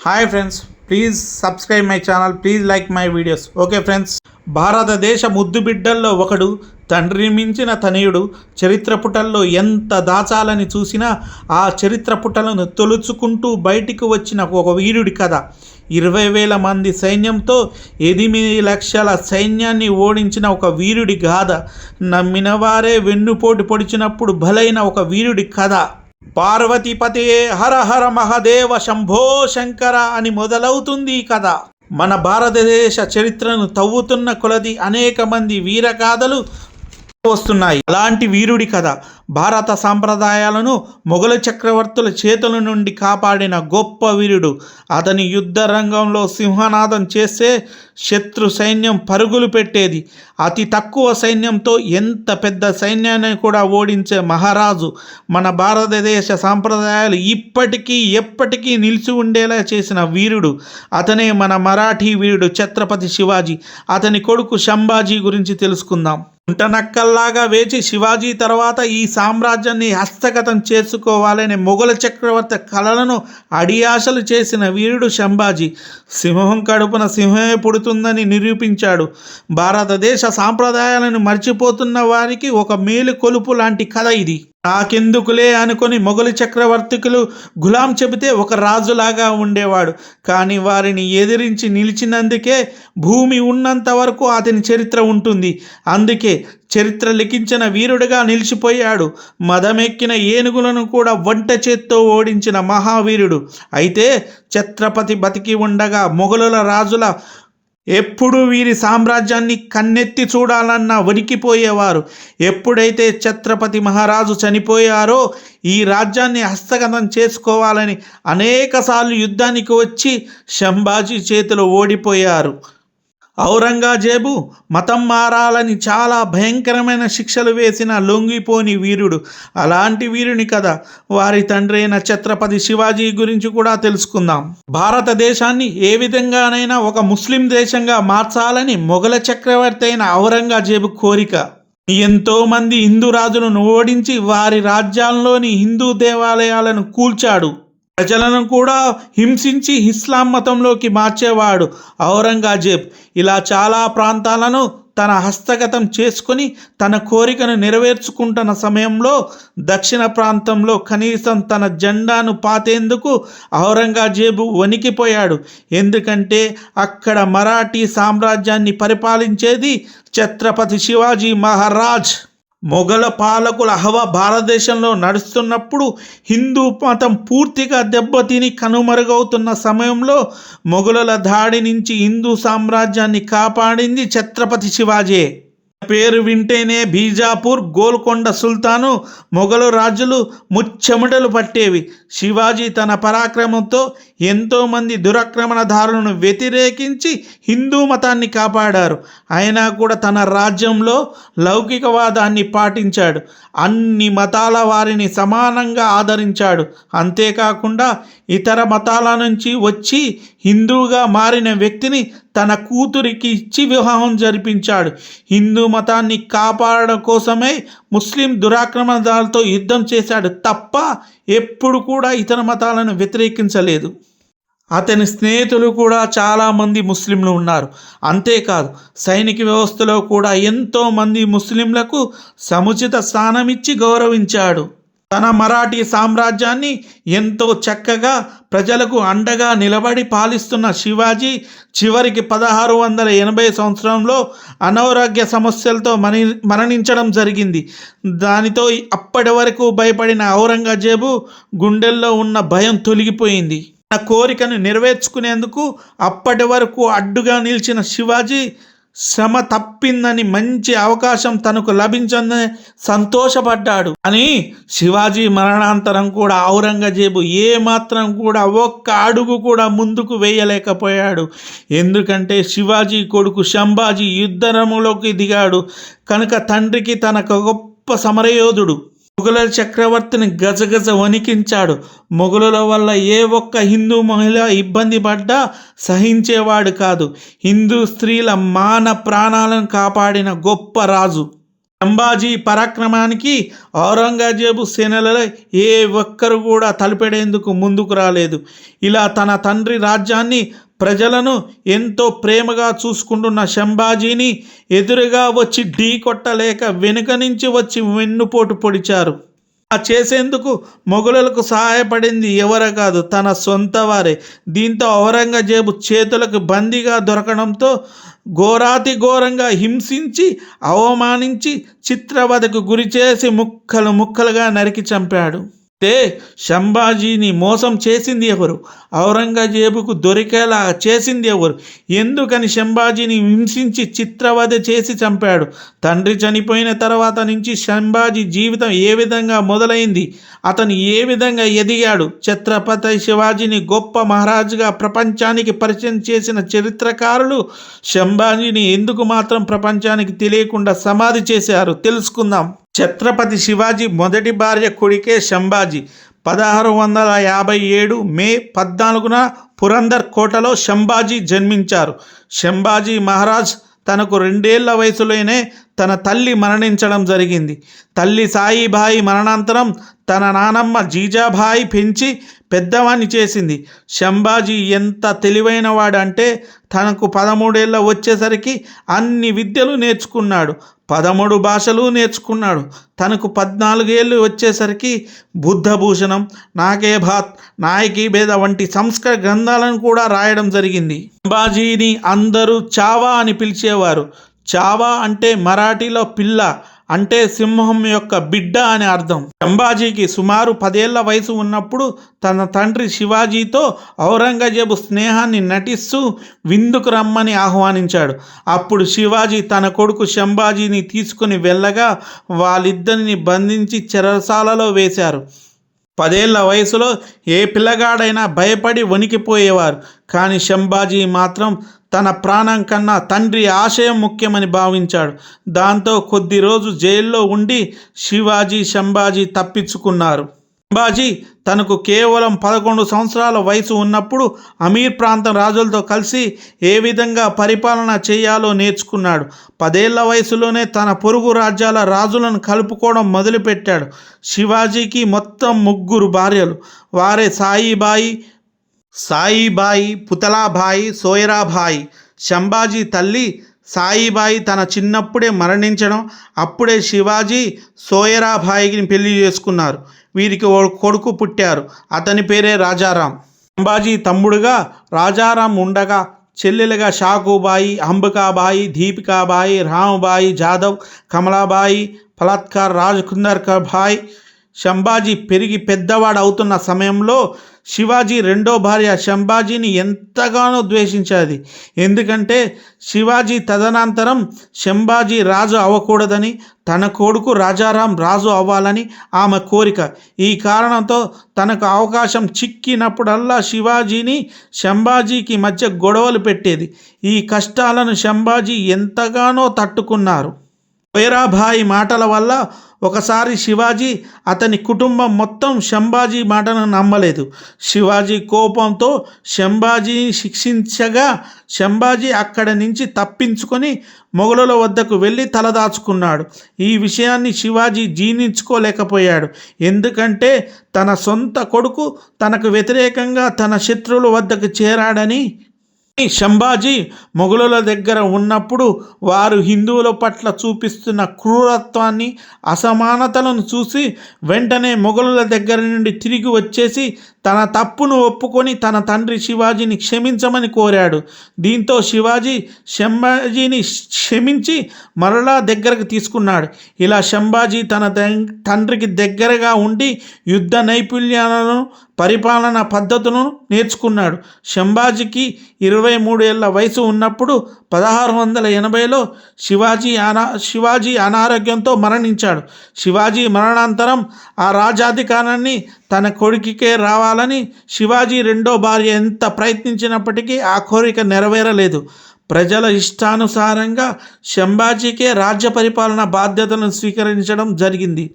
Hi friends please subscribe my channel please like my videos okay friends భారతదేశ ముద్దు బిడ్డల్లో ఒకడు తండ్రి మించిన తనయుడు చరిత్ర పుటల్లో ఎంత దాచాలని చూసినా ఆ చరిత్ర పుటలను తొలుచుకుంటూ బయటికి వచ్చిన ఒక వీరుడి కథ. ఇరవై వేల మంది సైన్యంతో ఎనిమిది లక్షల సైన్యాన్ని ఓడించిన ఒక వీరుడి గాథ నమ్మిన వారే వెన్నుపోటు పొడిచినప్పుడు బలైన ఒక వీరుడి కథ. పార్వతీపతే హర హర మహదేవ శంభో శంకర అని మొదలవుతుంది ఈ కథ. మన భారతదేశ చరిత్రను తవ్వుతున్న కొలది అనేక మంది వీరగాథలు వస్తున్నాయి. అలాంటి వీరుడి కథ భారత సాంప్రదాయాలను మొఘల చక్రవర్తుల చేతుల నుండి కాపాడిన గొప్ప వీరుడు. అతని యుద్ధ రంగంలో సింహనాదం చేస్తే శత్రు సైన్యం పరుగులు పెట్టేది. అతి తక్కువ సైన్యంతో ఎంత పెద్ద సైన్యాన్ని కూడా ఓడించే మహారాజు మన భారతదేశ సాంప్రదాయాలు ఇప్పటికీ ఎప్పటికీ నిలిచి ఉండేలా చేసిన వీరుడు. అతనే మన మరాఠీ వీరుడు ఛత్రపతి శివాజీ. అతని కొడుకు శంభాజీ గురించి తెలుసుకుందాం. ఉంటనక్కల్లాగా వేచి శివాజీ తర్వాత ఈ సామ్రాజ్యాన్ని హస్తగతం చేసుకోవాలనే మొఘల చక్రవర్తి కళలను అడియాశలు చేసిన వీరుడు శంభాజీ. సింహం కడుపున సింహమే పుడుతుందని నిరూపించాడు. భారతదేశ సాంప్రదాయాలను మర్చిపోతున్న వారికి ఒక మేలు కొలుపు లాంటి కథ ఇది. నాకెందుకులే అనుకొని మొఘలు చక్రవర్తికులు గులాం చెబితే ఒక రాజులాగా ఉండేవాడు. కానీ వారిని ఎదిరించి నిలిచినందుకే భూమి ఉన్నంత వరకు అతని చరిత్ర ఉంటుంది. అందుకే చరిత్ర లిఖించిన వీరుడిగా నిలిచిపోయాడు. మదమెక్కిన ఏనుగులను కూడా వంట చేత్తో ఓడించిన మహావీరుడు. అయితే ఛత్రపతి బతికి ఉండగా మొఘలుల రాజుల ఎప్పుడు వీరి సామ్రాజ్యాన్ని కన్నెత్తి చూడాలన్నా వణికిపోయేవారు. ఎప్పుడైతే ఛత్రపతి మహారాజు చనిపోయారో ఈ రాజ్యాన్ని హస్తగతం చేసుకోవాలని అనేకసార్లు యుద్ధానికి వచ్చి శంభాజీ చేతిలో ఓడిపోయారు. ఔరంగజేబు మతం మారాలని చాలా భయంకరమైన శిక్షలు వేసిన లొంగిపోని వీరుడు. అలాంటి వీరుని కథ వారి తండ్రి అయిన ఛత్రపతి శివాజీ గురించి కూడా తెలుసుకుందాం. భారతదేశాన్ని ఏ విధంగానైనా ఒక ముస్లిం దేశంగా మార్చాలని మొఘల చక్రవర్తి అయిన ఔరంగజేబు కోరిక. ఎంతోమంది హిందూ రాజులను ఓడించి వారి రాజ్యాల్లోని హిందూ దేవాలయాలను కూల్చాడు. ప్రజలను కూడా హింసించి ఇస్లాం మతంలోకి మార్చేవాడు ఔరంగజేబ్. ఇలా చాలా ప్రాంతాలను తన హస్తగతం చేసుకొని తన కోరికను నెరవేర్చుకుంటున్న సమయంలో దక్షిణ ప్రాంతంలో కనీసం తన జెండాను పాతేందుకు ఔరంగజేబు వణికిపోయాడు. ఎందుకంటే అక్కడ మరాఠీ సామ్రాజ్యాన్ని పరిపాలించేది ఛత్రపతి శివాజీ మహారాజ్. మొఘల పాలకుల హవా భారతదేశంలో నడుస్తున్నప్పుడు హిందూ మతం పూర్తిగా దెబ్బతిని కనుమరుగవుతున్న సమయంలో మొఘలుల దాడి నుంచి హిందూ సామ్రాజ్యాన్ని కాపాడింది ఛత్రపతి శివాజీ. పేరు వింటేనే బీజాపూర్ గోల్కొండ సుల్తాను. మొఘలు రాజులు ముచ్చెమటలు పట్టేవి. శివాజీ తన పరాక్రమంతో ఎంతోమంది దురాక్రమణదారులను వ్యతిరేకించి హిందూ మతాన్ని కాపాడారు. అయినా కూడా తన రాజ్యంలో లౌకికవాదాన్ని పాటించాడు. అన్ని మతాల వారిని సమానంగా ఆదరించాడు. అంతేకాకుండా ఇతర మతాల నుంచి వచ్చి హిందువుగా మారిన వ్యక్తిని తన కూతురికి ఇచ్చి వివాహం జరిపించాడు. హిందూ మతాన్ని కాపాడడం కోసమే ముస్లిం దురాక్రమణదారులతో యుద్ధం చేశాడు తప్ప ఎప్పుడు కూడా ఇతర మతాలను వ్యతిరేకించలేదు. అతని స్నేహితులు కూడా చాలామంది ముస్లింలు ఉన్నారు. అంతేకాదు సైనిక వ్యవస్థలో కూడా ఎంతోమంది ముస్లింలకు సముచిత స్థానమిచ్చి గౌరవించాడు. తన మరాఠీ సామ్రాజ్యాన్ని ఎంతో చక్కగా ప్రజలకు అండగా నిలబడి పాలిస్తున్న శివాజీ చివరికి పదహారు వందల ఎనభై సంవత్సరంలో అనారోగ్య సమస్యలతో మరణి మరణించడం జరిగింది. దానితో అప్పటి వరకు భయపడిన ఔరంగజేబు గుండెల్లో ఉన్న భయం తొలగిపోయింది. తన కోరికను నెరవేర్చుకునేందుకు అప్పటి వరకు అడ్డుగా నిలిచిన శివాజీ శ్రమ తప్పిందని మంచి అవకాశం తనకు లభించని సంతోషపడ్డాడు. అని శివాజీ మరణాంతరం కూడా ఔరంగజేబు ఏ మాత్రం కూడా ఒక్క అడుగు కూడా ముందుకు వేయలేకపోయాడు. ఎందుకంటే శివాజీ కొడుకు శంభాజీ యుద్ధరంలోకి దిగాడు. కనుక తండ్రికి తనకు గొప్ప సమరయోధుడు. మొఘల చక్రవర్తిని గజగజ వణికించాడు. మొఘలుల వల్ల ఏ ఒక్క హిందూ మహిళ ఇబ్బంది పడ్డా సహించేవాడు కాదు. హిందూ స్త్రీల మాన ప్రాణాలను కాపాడిన గొప్ప రాజు. సంభాజీ పరాక్రమానికి ఔరంగజేబు సేనలలో ఏ ఒక్కరు కూడా తలపెడేందుకు ముందుకు రాలేదు. ఇలా తన తండ్రి రాజ్యాన్ని ప్రజలను ఎంతో ప్రేమగా చూసుకుంటున్న శంభాజీని ఎదురుగా వచ్చి ఢీ కొట్టలేక వెనుక నుంచి వచ్చి వెన్నుపోటు పొడిచారు. చేసేందుకు మొఘలులకు సహాయపడింది ఎవరో కాదు తన సొంత వారే. దీంతో ఔరంగజేబు చేతులకు బందీగా దొరకడంతో ఘోరాతి ఘోరంగా హింసించి అవమానించి చిత్రవధకు గురిచేసి ముక్కలు ముక్కలుగా నరికి చంపాడు. తే శంభాజీని మోసం చేసింది ఎవరు? ఔరంగజేబుకు దొరికేలా చేసింది ఎవరు? ఎందుకని శంభాజీని హింసించి చిత్రవధ చేసి చంపాడు? తండ్రి చనిపోయిన తర్వాత నుంచి శంభాజీ జీవితం ఏ విధంగా మొదలైంది? అతను ఏ విధంగా ఎదిగాడు? ఛత్రపతి శివాజీని గొప్ప మహారాజుగా ప్రపంచానికి పరిచయం చేసిన చరిత్రకారులు శంభాజీని ఎందుకు మాత్రం ప్రపంచానికి తెలియకుండా సమాధి చేశారు? తెలుసుకుందాం. ఛత్రపతి శివాజీ మొదటి భార్య కొడుకే శంభాజీ. పదహారు వందల యాభై ఏడు మే పద్నాలుగున పురందర్ కోటలో శంభాజీ జన్మించారు. శంభాజీ మహారాజ్ తనకు రెండేళ్ళ వయసులోనే తన తల్లి మరణించడం జరిగింది. తల్లి సాయిబాయి మరణాంతరం తన నానమ్మ జీజాబాయి పెంచి పెద్దవాణ్ణి చేసింది. శంభాజీ ఎంత తెలివైనవాడంటే తనకు పదమూడేళ్ళ వచ్చేసరికి అన్ని విద్యలు నేర్చుకున్నాడు. పదమూడు భాషలు నేర్చుకున్నాడు. తనకు పద్నాలుగేళ్ళు వచ్చేసరికి బుద్ధభూషణం నాగేభాత్ నాయకి భేద వంటి సంస్కృత గ్రంథాలను కూడా రాయడం జరిగింది. శంభాజీని అందరూ చావా అని పిలిచేవారు. చావా అంటే మరాఠీలో పిల్ల అంటే సింహం యొక్క బిడ్డ అని అర్థం. శంభాజీకి సుమారు పదేళ్ళ వయసు ఉన్నప్పుడు తన తండ్రి శివాజీతో ఔరంగజేబు స్నేహాన్ని నటిస్తూ విందుకు రమ్మని ఆహ్వానించాడు. అప్పుడు శివాజీ తన కొడుకు శంభాజీని తీసుకుని వెళ్ళగా వాళ్ళిద్దరిని బంధించి చెరసాలలో వేశారు. పదేళ్ళ వయసులో ఏ పిల్లగాడైనా భయపడి వణికిపోయేవారు. కానీ శంభాజీ మాత్రం తన ప్రాణం కన్నా తండ్రి ఆశయం ముఖ్యమని భావించాడు. దాంతో కొద్ది రోజు జైల్లో ఉండి శివాజీ శంభాజీ తప్పించుకున్నారు. శంభాజీ తనకు కేవలం పదకొండు సంవత్సరాల వయసు ఉన్నప్పుడు అమీర్ ప్రాంతం రాజులతో కలిసి ఏ విధంగా పరిపాలన చేయాలో నేర్చుకున్నాడు. పదేళ్ళ వయసులోనే తన పొరుగు రాజ్యాల రాజులను కలుపుకోవడం మొదలుపెట్టాడు. శివాజీకి మొత్తం ముగ్గురు భార్యలు. వారే సాయిబాయి సాయిబాయి పుతలాబాయి సోయరాబాయి శంభాజీ తల్లి సాయిబాయి తన చిన్నప్పుడే మరణించడం అప్పుడే శివాజీ సోయరాబాయిని పెళ్ళి చేసుకున్నారు. వీరికి ఓ కొడుకు పుట్టారు. అతని పేరే రాజారాం. అంబాజీ తమ్ముడుగా రాజారాం ఉండగా చెల్లెలుగా షాకుబాయి అంబికాబాయి దీపికాబాయి రామబాయి జాదవ్ కమలాబాయి ఫలత్కార్ రాజ్ కుందర్కబాయి శంభాజీ పెరిగి పెద్దవాడు అవుతున్న సమయంలో శివాజీ రెండో భార్య శంభాజీని ఎంతగానో ద్వేషించేది. ఎందుకంటే శివాజీ తదనంతరం శంభాజీ రాజు అవ్వకూడదని తన కొడుకు రాజారాం రాజు అవ్వాలని ఆమె కోరిక. ఈ కారణంతో తనకు అవకాశం చిక్కినప్పుడల్లా శివాజీని శంభాజీకి మధ్య గొడవలు పెట్టేది. ఈ కష్టాలను శంభాజీ ఎంతగానో తట్టుకున్నారు. వైరాభాయి మాటల వల్ల ఒకసారి శివాజీ అతని కుటుంబం మొత్తం శంభాజీ మాటను నమ్మలేదు. శివాజీ కోపంతో శంభాజీని శిక్షించగా శంభాజీ అక్కడి నుంచి తప్పించుకొని మొఘలుల వద్దకు వెళ్ళి తలదాచుకున్నాడు ఈ విషయాన్ని శివాజీ జీర్ణించుకోలేకపోయాడు. ఎందుకంటే తన సొంత కొడుకు తనకు వ్యతిరేకంగా తన శత్రువుల వద్దకు చేరాడని శంభాజీ మొఘలుల దగ్గర ఉన్నప్పుడు వారు హిందువుల పట్ల చూపిస్తున్న క్రూరత్వాన్ని అసమానతలను చూసి వెంటనే మొఘలుల దగ్గర నుండి తిరిగి వచ్చేసి తన తప్పును ఒప్పుకొని తన తండ్రి శివాజీని క్షమించమని కోరాడు. దీంతో శివాజీ శంభాజీని క్షమించి మరలా దగ్గరకు తీసుకున్నాడు. ఇలా శంభాజీ తన తండ్రికి దగ్గరగా ఉండి యుద్ధ నైపుణ్యాలను పరిపాలన పద్ధతులను నేర్చుకున్నాడు. శంభాజీకి ఇరవై మూడేళ్ళ వయసు ఉన్నప్పుడు పదహారు వందల ఎనభైలో శివాజీ అనా శివాజీ అనారోగ్యంతో మరణించాడు. శివాజీ మరణాంతరం ఆ రాజాధికారాన్ని తన కొడుకుకే రావాలని శివాజీ రెండో భార్య ఎంత ప్రయత్నించినప్పటికీ ఆ కోరిక నెరవేరలేదు. ప్రజల ఇష్టానుసారంగా శంభాజీకే రాజ్య పరిపాలన బాధ్యతలను స్వీకరించడం జరిగింది.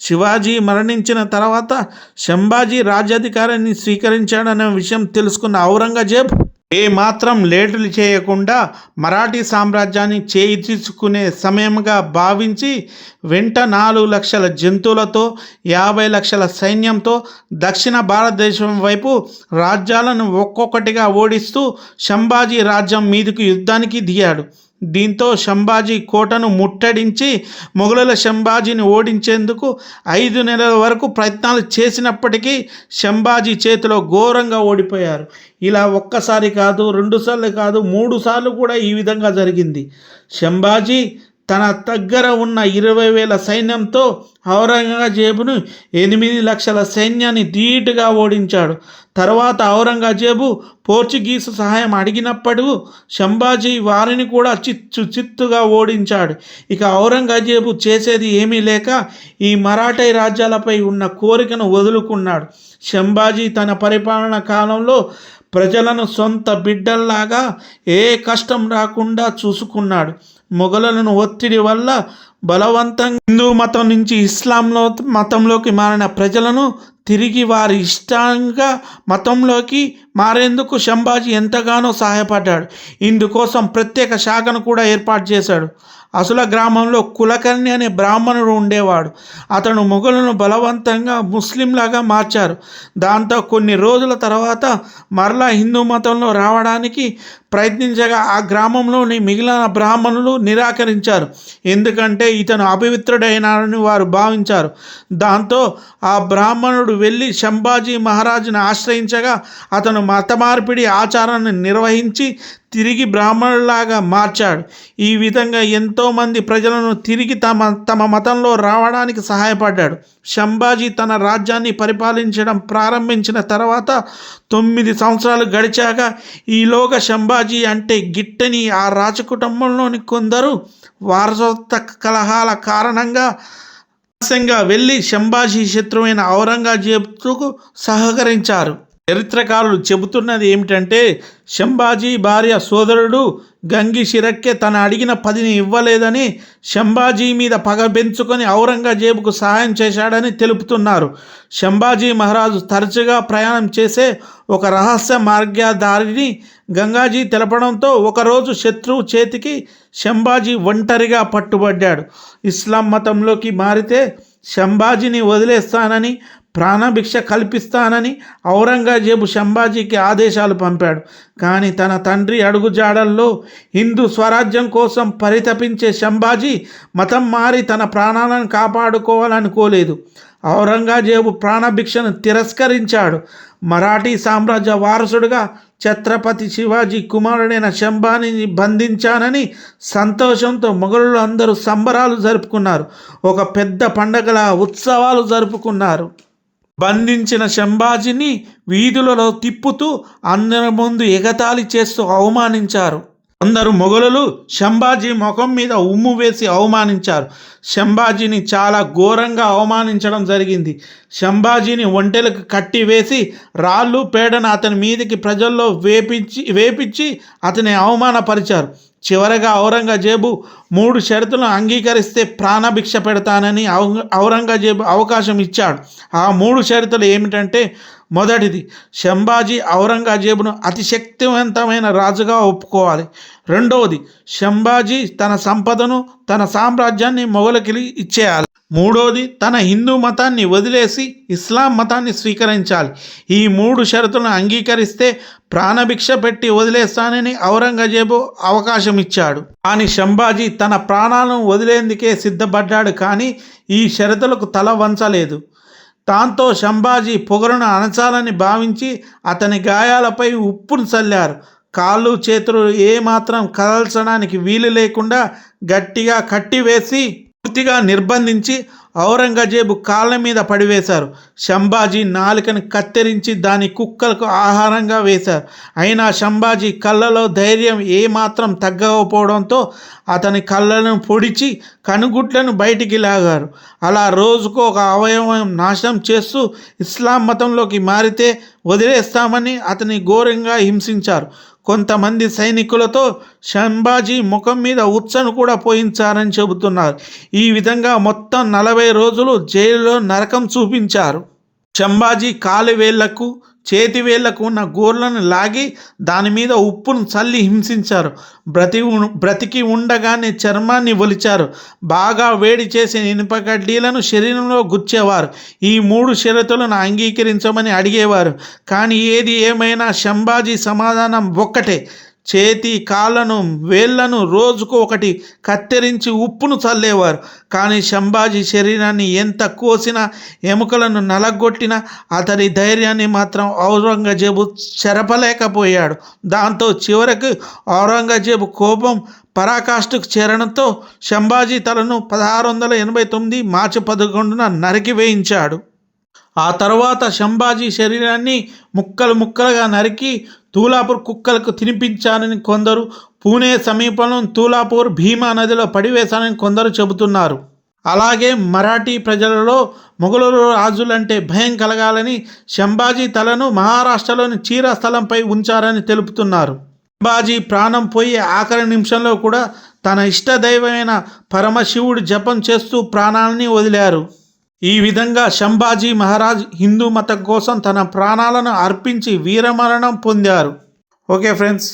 శివాజీ మరణించిన తర్వాత శంభాజీ రాజ్యాధికారాన్ని స్వీకరించాడనే విషయం తెలుసుకున్న ఔరంగజేబ్ ఏమాత్రం లేటులు చేయకుండా మరాఠీ సామ్రాజ్యాన్ని చేయించుకునే సమయంగా భావించి వెంట నాలుగు లక్షల జంతువులతో యాభై లక్షల సైన్యంతో దక్షిణ భారతదేశం వైపు రాజ్యాలను ఒక్కొక్కటిగా ఓడిస్తూ శంభాజీ రాజ్యం మీదకు యుద్ధానికి దిగాడు. దీంతో శంభాజీ కోటను ముట్టడించి మొఘలుల శంభాజీని ఓడించేందుకు ఐదు నెలల వరకు ప్రయత్నాలు చేసినప్పటికీ శంభాజీ చేతిలో ఘోరంగా ఓడిపోయారు. ఇలా ఒక్కసారి కాదు రెండుసార్లు కాదు మూడు సార్లు కూడా ఈ విధంగా జరిగింది. శంభాజీ తన దగ్గర ఉన్న ఇరవై వేల సైన్యంతో ఔరంగజేబును ఎనిమిది లక్షల సైన్యాన్ని ధీటుగా ఓడించాడు. తర్వాత ఔరంగజేబు పోర్చుగీసు సహాయం అడిగినప్పుడు శంభాజీ వారిని కూడా చిత్తు చిత్తుగా ఓడించాడు. ఇక ఔరంగజేబు చేసేది ఏమీ లేక ఈ మరాఠీ రాజ్యాలపై ఉన్న కోరికను వదులుకున్నాడు. శంభాజీ తన పరిపాలన కాలంలో ప్రజలను సొంత బిడ్డల్లాగా ఏ కష్టం రాకుండా చూసుకున్నాడు. మొఘలులను ఒత్తిడి వల్ల బలవంతంగా హిందూ మతం నుంచి ఇస్లాంలో మతంలోకి మారిన ప్రజలను తిరిగి వారి ఇష్టంగా మతంలోకి మారేందుకు శంభాజీ ఎంతగానో సహాయపడ్డాడు. ఇందుకోసం ప్రత్యేక శాఖను కూడా ఏర్పాటు చేశాడు. అసుల గ్రామంలో కులకర్ణి అనే బ్రాహ్మణుడు ఉండేవాడు. అతను మొఘలను బలవంతంగా ముస్లింలాగా మార్చారు. దాంతో కొన్ని రోజుల తర్వాత మరలా హిందూ మతంలో రావడానికి ప్రయత్నించగా ఆ గ్రామంలోని మిగిలిన బ్రాహ్మణులు నిరాకరించారు. ఎందుకంటే ఇతను అపవిత్రుడైనాడని వారు భావించారు. దాంతో ఆ బ్రాహ్మణుడు వెళ్ళి శంభాజీ మహారాజును ఆశ్రయించగా అతను మత మార్పిడి ఆచారాన్ని నిర్వహించి తిరిగి బ్రాహ్మణులాగా మార్చాడు. ఈ విధంగా ఎంతోమంది ప్రజలను తిరిగి తమ తమ మతంలో రావడానికి సహాయపడ్డాడు. శంభాజీ తన రాజ్యాన్ని పరిపాలించడం ప్రారంభించిన తర్వాత తొమ్మిది సంవత్సరాలు గడిచాక ఈలోగా శంభాజీ అంటే గిట్టని ఆ రాజకుటుంబంలోని కొందరు వారసత్వ కలహాల కారణంగా రహస్యంగా వెళ్ళి శంభాజీ శత్రువైన ఔరంగజేబుకు సహకరించారు. చరిత్రకారులు చెబుతున్నది ఏమిటంటే శంభాజీ భార్య సోదరుడు గంగి షిరక్కే తన అడిగిన పదిని ఇవ్వలేదని శంభాజీ మీద పగ పెంచుకొని ఔరంగజేబుకు సహాయం చేశాడని తెలుపుతున్నారు. శంభాజీ మహారాజు తరచుగా ప్రయాణం చేసే ఒక రహస్య మార్గదారిని గంగాజీ తెలపడంతో ఒకరోజు శత్రువు చేతికి శంభాజీ ఒంటరిగా పట్టుబడ్డాడు. ఇస్లాం మతంలోకి మారితే శంభాజీని వదిలేస్తానని ప్రాణభిక్ష కల్పిస్తానని ఔరంగజేబు శంభాజీకి ఆదేశాలు పంపాడు. కానీ తన తండ్రి అడుగుజాడల్లో హిందూ స్వరాజ్యం కోసం పరితపించే శంభాజీ మతం మారి తన ప్రాణాలను కాపాడుకోవాలనుకోలేదు. ఔరంగజేబు ప్రాణభిక్షను తిరస్కరించాడు. మరాఠీ సామ్రాజ్య వారసుడుగా ఛత్రపతి శివాజీ కుమారుడైన శంభానిని బంధించానని సంతోషంతో మొఘలులు అందరూ సంబరాలు జరుపుకున్నారు. ఒక పెద్ద పండగల ఉత్సవాలు జరుపుకున్నారు. బంధించిన శంభాజీని వీధులలో తిప్పుతూ అందరి ముందు ఎగతాళి చేస్తూ అవమానించారు. కొందరు మొఘలులు శంభాజీ ముఖం మీద ఉమ్ము వేసి అవమానించారు. శంభాజీని చాలా ఘోరంగా అవమానించడం జరిగింది. శంభాజీని ఒంటెలకు కట్టి వేసి రాళ్ళు పేడను అతని మీదకి ప్రజల్లో వేపించి వేపించి అతని అవమానపరిచారు. చివరగా ఔరంగజేబు మూడు షరతులను అంగీకరిస్తే ప్రాణభిక్ష పెడతానని ఔరంగజేబు అవకాశం ఇచ్చాడు. ఆ మూడు షరతులు ఏమిటంటే మొదటిది శంభాజీ ఔరంగజేబును అతిశక్తివంతమైన రాజుగా ఒప్పుకోవాలి. రెండవది శంభాజీ తన సంపదను తన సామ్రాజ్యాన్ని మొగలకి ఇచ్చేయాలి. మూడోది తన హిందూ మతాన్ని వదిలేసి ఇస్లాం మతాన్ని స్వీకరించాలి. ఈ మూడు షరతులను అంగీకరిస్తే ప్రాణభిక్ష పెట్టి వదిలేస్తానని ఔరంగజేబు అవకాశం ఇచ్చాడు కానీ శంభాజీ తన ప్రాణాలను వదిలేందుకే సిద్ధపడ్డాడు కానీ ఈ షరతులకు తల వంచలేదు. దాంతో శంభాజీ పొగరును అణచాలని భావించి అతని గాయాలపై ఉప్పును చల్లారు. కాళ్ళు చేతులు ఏమాత్రం కదల్చడానికి వీలు లేకుండా గట్టిగా కట్టివేసి పూర్తిగా నిర్బంధించి ఔరంగజేబు కాళ్ళ మీద పడివేశారు. శంభాజీ నాలుకను కత్తిరించి దాని కుక్కలకు ఆహారంగా వేశారు. అయినా శంభాజీ కళ్ళలో ధైర్యం ఏమాత్రం తగ్గకపోవడంతో అతని కళ్ళను పొడిచి కనుగుట్లను బయటికి లాగారు. అలా రోజుకు ఒక అవయవం నాశనం చేస్తూ ఇస్లాం మతంలోకి మారితే వదిలేస్తామని అతని ఘోరంగా హింసించారు. కొంతమంది సైనికులతో శంభాజీ ముఖం మీద ఉచ్చను కూడా పోయించారని చెబుతున్నారు. ఈ విధంగా మొత్తం నలభై రోజులు జైలులో నరకం చూపించారు. శంబాజీ కాలువేళ్ళకు చేతివేళ్ళకు ఉన్న గోర్లను లాగి దాని మీద ఉప్పును చల్లి హింసించారు. బ్రతి ఉ- బ్రతికి ఉండగానే చర్మాన్ని ఒలిచారు. బాగా వేడి చేసిన ఇనుప కడ్డీలను శరీరంలో గుచ్చేవారు. ఈ మూడు షరతులను అంగీకరించమని అడిగేవారు. కానీ ఏది ఏమైనా శంభాజీ సమాధానం ఒక్కటే. చేతి కాళ్ళను వేళ్ళను రోజుకు ఒకటి కత్తిరించి ఉప్పును చల్లేవారు. కానీ శంభాజీ శరీరాన్ని ఎంత కోసినా ఎముకలను నలగొట్టినా అతడి ధైర్యాన్ని మాత్రం ఔరంగజేబు చెరపలేకపోయాడు. దాంతో చివరకు ఔరంగజేబు కోపం పరాకాష్ఠకు చేరడంతో శంభాజీ తలను పదహారు వందల ఎనభై తొమ్మిది మార్చి పదకొండున నరికి వేయించాడు. ఆ తర్వాత శంభాజీ శరీరాన్ని ముక్కలు ముక్కలుగా నరికి తూలాపూర్ కుక్కలకు తినిపించానని కొందరు పూణే సమీపంలో తూలాపూర్ భీమా నదిలో పడివేశానని కొందరు చెబుతున్నారు. అలాగే మరాఠీ ప్రజలలో మొఘలు రాజులంటే భయం కలగాలని శంభాజీ తలను మహారాష్ట్రలోని చీర స్థలంపై ఉంచారని తెలుపుతున్నారు. శంభాజీ ప్రాణం పోయి ఆఖరి నిమిషంలో కూడా తన ఇష్టదైవమైన పరమశివుడు జపం చేస్తూ ప్రాణాలని వదిలారు. ఈ విధంగా శంభాజీ మహారాజ్ హిందూ మతం కోసం తన ప్రాణాలను అర్పించి వీరమరణం పొందారు. Okay friends.